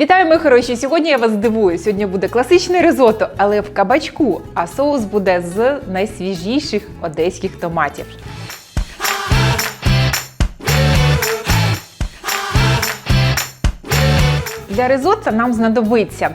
Вітаю, мої хороші! Сьогодні я вас здивую. Сьогодні буде класичне ризотто, але в кабачку, а соус буде з найсвіжіших одеських томатів. Для ризотто нам знадобиться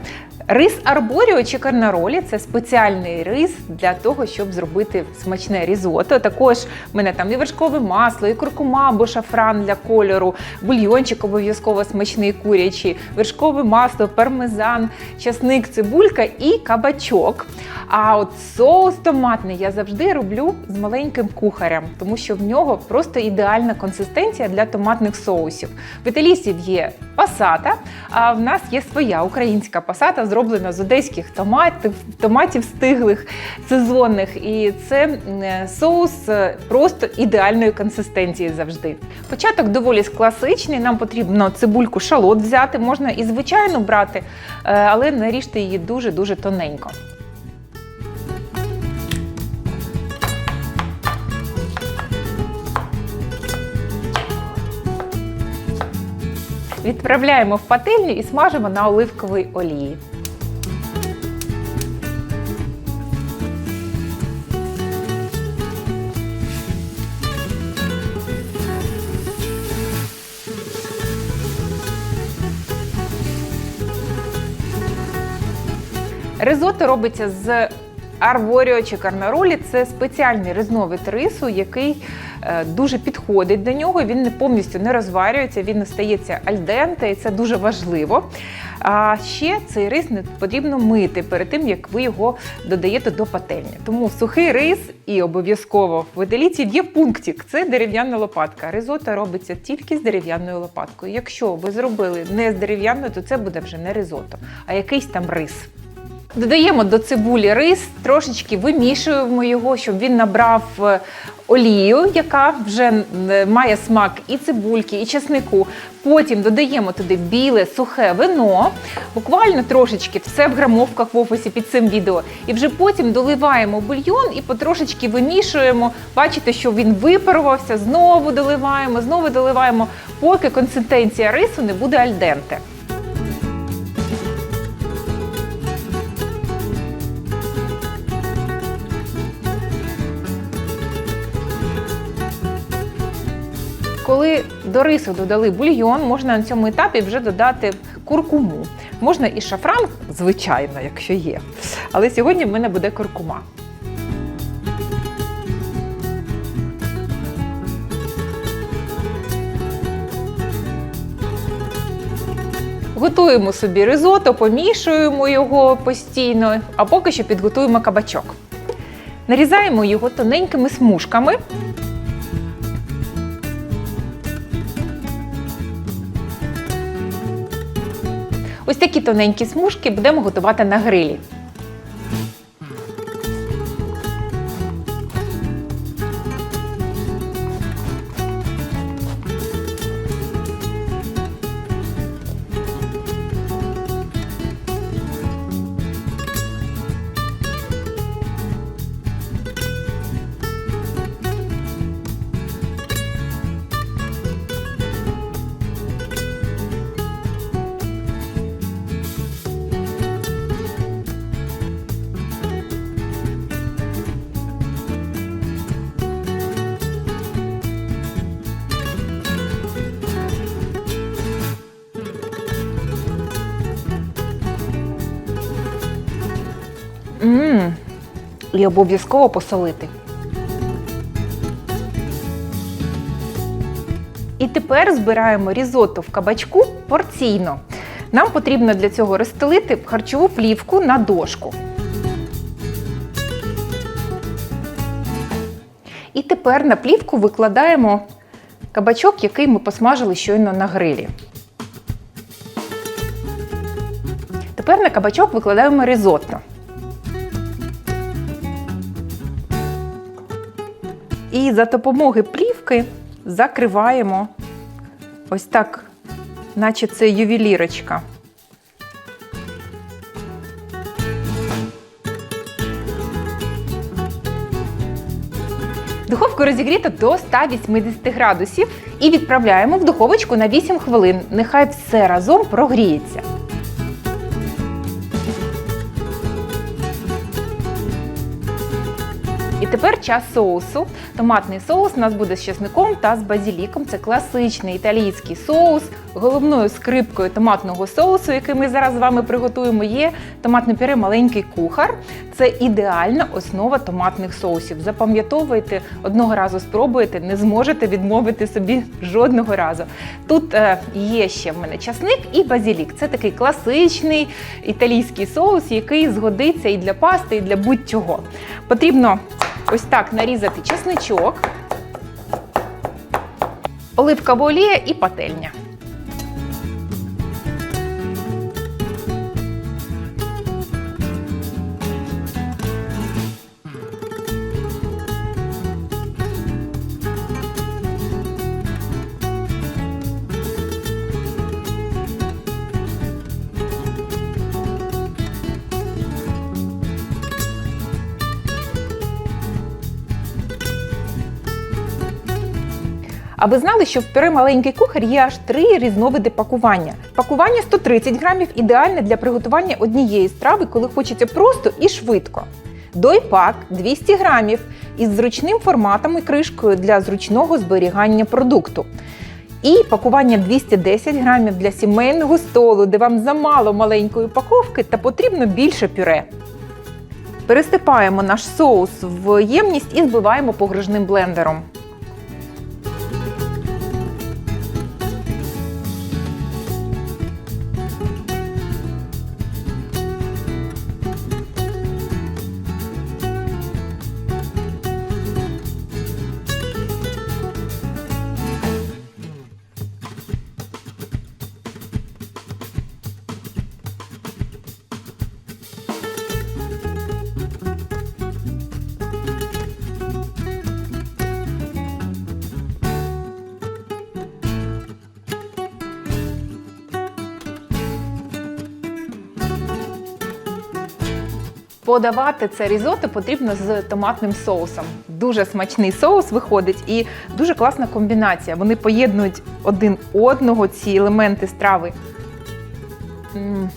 рис арборіо чи карнаролі це спеціальний рис для того, щоб зробити смачне різотто. Також в мене там і вершкове масло, і куркума або шафран для кольору, бульйончик обов'язково смачний курячий, вершкове масло, пармезан, часник, цибулька і кабачок. А от соус томатний я завжди роблю з маленьким кухарем, тому що в нього просто ідеальна консистенція для томатних соусів. В італійців є пасата, а в нас є своя українська пасата, зроблена з одеських томатів, томатів стиглих, сезонних. І це соус е, просто ідеальної консистенції завжди. Початок доволі класичний. Нам потрібно цибульку шалот взяти, можна і звичайну брати, е, але наріжте її дуже-дуже тоненько. Відправляємо в пательню і смажимо на оливковій олії. Ризотто робиться з арборіо чи карнаролі. Це спеціальний різновид рису, який е, дуже підходить до нього. Він не повністю не розварюється, він стається альденте, і це дуже важливо. А ще цей рис не потрібно мити перед тим, як ви його додаєте до пательні. Тому сухий рис і обов'язково в італійців є пунктик. Це дерев'яна лопатка. Ризотто робиться тільки з дерев'яною лопаткою. Якщо ви зробили не з дерев'яною, то це буде вже не ризотто, а якийсь там рис. Додаємо до цибулі рис, трошечки вимішуємо його, щоб він набрав е, олію, яка вже е, має смак і цибульки, і чеснику. Потім додаємо туди біле сухе вино, буквально трошечки, все в грамовках в офісі під цим відео. І вже потім доливаємо бульйон і потрошечки вимішуємо. Бачите, що він випарувався, знову доливаємо, знову доливаємо, поки консистенція рису не буде альденте. Коли до рису додали бульйон, можна на цьому етапі вже додати куркуму. Можна і шафран, звичайно, якщо є. Але сьогодні в мене буде куркума. Готуємо собі ризотто, помішуємо його постійно, а поки що підготуємо кабачок. Нарізаємо його тоненькими смужками. Ось такі тоненькі смужки будемо готувати на грилі. Мм, і обов'язково посолити. І тепер збираємо різотто в кабачку порційно. Нам потрібно для цього розстелити харчову плівку на дошку. І тепер на плівку викладаємо кабачок, який ми посмажили щойно на грилі. Тепер на кабачок викладаємо ризотто. І за допомогою плівки закриваємо ось так, наче це ювелірочка. Духовку розігріто до 180 градусів і відправляємо в духовочку на 8 хвилин. Нехай все разом прогріється. Тепер час соусу. Томатний соус у нас буде з чесником та з базіліком. Це класичний італійський соус. Головною скрипкою томатного соусу, який ми зараз з вами приготуємо, є томатне пюре маленький кухар. Це ідеальна основа томатних соусів. Запам'ятовуйте, одного разу спробуєте, не зможете відмовити собі жодного разу. Тут е, є ще в мене часник і базілік. Це такий класичний італійський соус, який згодиться і для пасти, і для будь-чого. Потрібно ось так нарізати чесничок, оливкова олія і пательня. А ви знали, що в пюре маленький кухар є аж три різновиди пакування. Пакування 130 грамів ідеальне для приготування однієї страви, коли хочеться просто і швидко. Дойпак 200 грамів із зручним форматом і кришкою для зручного зберігання продукту. І пакування 210 грамів для сімейного столу, де вам замало маленької упаковки та потрібно більше пюре. Пересипаємо наш соус в ємність і збиваємо погружним блендером. Подавати це різото потрібно з томатним соусом. Дуже смачний соус виходить і дуже класна комбінація. Вони поєднують один одного ці елементи страви. М.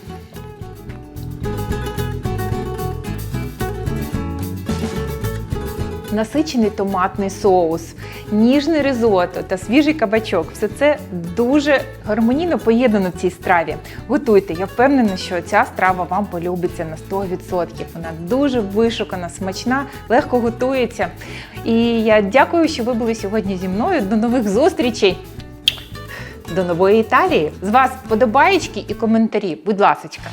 Насичений томатний соус, ніжне ризотто та свіжий кабачок все це дуже гармонійно поєднано в цій страві. Готуйте, я впевнена, що ця страва вам полюбиться на 100%. Вона дуже вишукана, смачна, легко готується. І я дякую, що ви були сьогодні зі мною. До нових зустрічей! До нової Італії! З вас вподобаєчки і коментарі, будь ласочка!